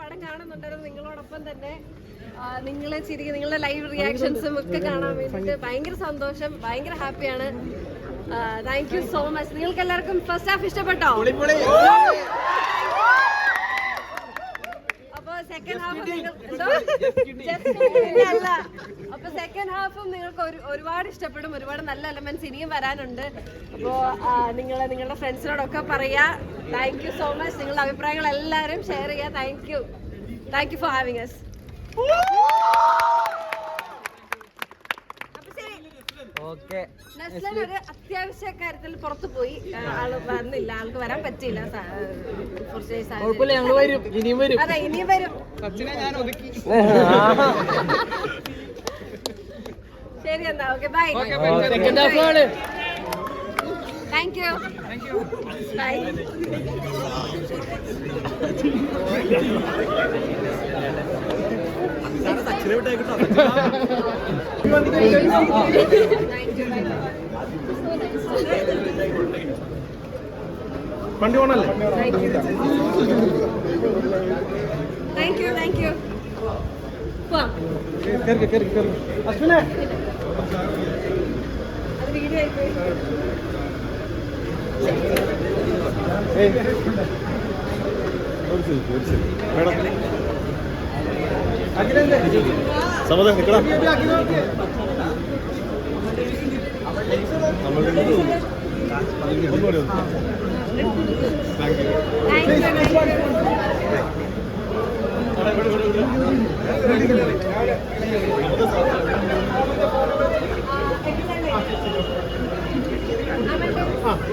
പടം കാണുന്നുണ്ടായിരുന്നു നിങ്ങളോടൊപ്പം തന്നെ. നിങ്ങളെ ചിരിക്കും നിങ്ങളുടെ ലൈവ് റിയാക്ഷൻസും ഒക്കെ കാണാൻ വേണ്ടിയിട്ട് ഭയങ്കര സന്തോഷം ഭയങ്കര ഹാപ്പിയാണ്. താങ്ക് യു സോ മച്ച് നിങ്ങൾക്ക് എല്ലാവർക്കും ഫസ്റ്റ് ഹാഫ് ഇഷ്ടപ്പെട്ടോ? അപ്പൊ സെക്കൻഡ് ഹാഫ് അല്ല. സെക്കൻഡ് ഹാഫും നിങ്ങൾക്ക് ഒരു ഒരുപാട് ഇഷ്ടപ്പെടും. ഒരുപാട് നല്ല എലമെന്റ്സ് ഇനിയും വരാനുണ്ട്. അപ്പോ നിങ്ങൾ നിങ്ങളുടെ ഫ്രണ്ട്സിനോടൊക്കെ പറയാ. താങ്ക് യു സോ മച്ച് നിങ്ങളുടെ അഭിപ്രായങ്ങൾ എല്ലാവരും ഷെയർ ചെയ്യാ thank you thank you for having us ഒരു അത്യാവശ്യ കാര്യത്തിൽ പുറത്തു പോയി. ആൾ വന്നില്ല. ആൾക്ക് വരാൻ പറ്റിയില്ല. അതെ ഇനിയും വരും. ശരി എന്നാ okay bye thank you bye വണ്ടി പോണല്ലേ താങ്ക് യു താങ്ക് യു കേറി കേറി കേറി. അശ്വിനെ മേഡം സമത ഒന്നുകൂടി താങ്ക് യു